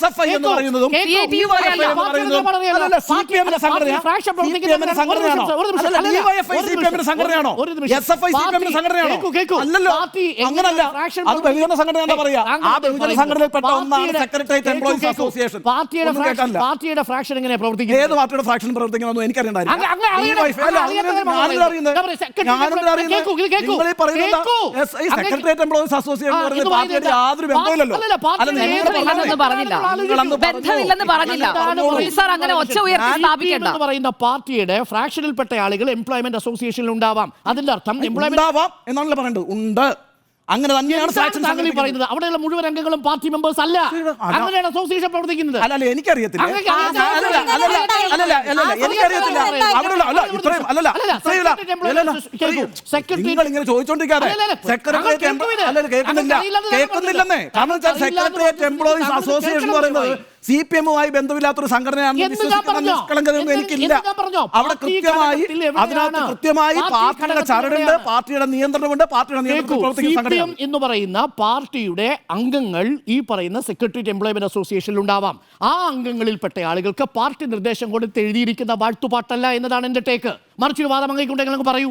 S F I എന്ന് പറയുന്നതും സംഘടനയാണോ? ഒരു നിമിഷം, അല്ലല്ല, അല്ലല്ല, DYFI ഒരു CPM ന്റെ നിമിഷം, സംഘടനയാണോ? അല്ലല്ലോ. അങ്ങനല്ല. അത് ബഹുജന സംഘടനയാണെന്ന് പറയാ. ആ ബഹുജന സംഘടനയിൽപ്പെട്ട ഒന്നാണ് പാർട്ടിയുടെ- എംപ്ലോയീസ്. Association. പാർട്ടിയുടെ ഫ്രാക്ഷൻ എങ്ങനെ പ്രവർത്തിക്കും ഏത് പാർട്ടിയുടെ ഫ്രാക്ഷൻ പ്രവർത്തിക്കണമെന്ന് എനിക്കറിയണ്ടായിരുന്നു S I secretariat employees association യാതൊരു ബന്ധമില്ലല്ലോ അല്ല, നിങ്ങൾ പറഞ്ഞില്ല. ബന്ധമില്ലെന്ന് പറഞ്ഞില്ല. സാർ അങ്ങനെ ഒച്ച ഉയർത്തി സ്ഥാപിക്കേണ്ട. പറയുന്ന പാർട്ടിയുടെ ഫ്രാക്ഷനിൽപ്പെട്ട ആളുകൾ എംപ്ലോയ്മെന്റ് അസോസിയേഷനിൽ ഉണ്ടാവാം. അതിന്റെ അർത്ഥം എംപ്ലോയ്മെന്റ് ഉണ്ടാവാം എന്നാണല്ലോ പറയേണ്ടത്. ഉണ്ട്. അങ്ങനെ തന്നെയാണ് സാക്ഷൻ താങ്കൾ ഈ പറയുന്നത്? അവിടെയുള്ള മുഴുവൻ അംഗങ്ങളും പാർട്ടി മെമ്പേഴ്സ് അല്ല. അങ്ങനെയാണ് അസോസിയേഷൻ പ്രവർത്തിക്കുന്നത്. അല്ല എനിക്കറിയത്തില്ല. എനിക്കറിയത്തില്ല. അവിടെയുള്ള അല്ല ഇത്രയും അല്ലല്ല നിങ്ങൾ ഇങ്ങനെ ചോദിച്ചോണ്ടിരിക്കാതെ സെക്രട്ടേറിയറ്റ് കേൾക്കുന്നില്ല. കേൾക്കുന്നില്ലെന്നേ. കാരണം സെക്രട്ടേറിയറ്റ് എംപ്ലോയീസ് അസോസിയേഷൻ എന്ന് പറയുന്നത് സി പി എമ്മുമായി ബന്ധമില്ലാത്തൊരു സംഘടനയാണെന്ന് വിശ്വസിക്കുന്ന നിഷ്കളങ്കതയൊന്നും എനിക്കില്ല? അവിടെ കൃത്യമായി അതിനകത്ത് കൃത്യമായി പാർട്ടിയുടെ ചരടുണ്ട് പാർട്ടിയുടെ നിയന്ത്രണമുണ്ട് പാർട്ടിയുടെ നിയന്ത്രണം എന്ന് പറയുന്ന പാർട്ടിയുടെ അംഗങ്ങൾ ഈ പറയുന്ന സെക്രട്ടേറിയറ്റ് എംപ്ലോയ്മെന്റ് അസോസിയേഷനിൽ ഉണ്ടാവാം. ആ അംഗങ്ങളിൽപ്പെട്ട ആളുകൾക്ക് പാർട്ടി നിർദ്ദേശം കൊടുത്ത് എഴുതിയിരിക്കുന്ന വാഴ്ത്തുപാട്ടല്ല എന്നതാണ് എന്റെ ടേക്ക്. മറിച്ചൊരു വാദം അങ്ങേക്കുണ്ടെങ്കിൽ അങ്ങ് പറയൂ.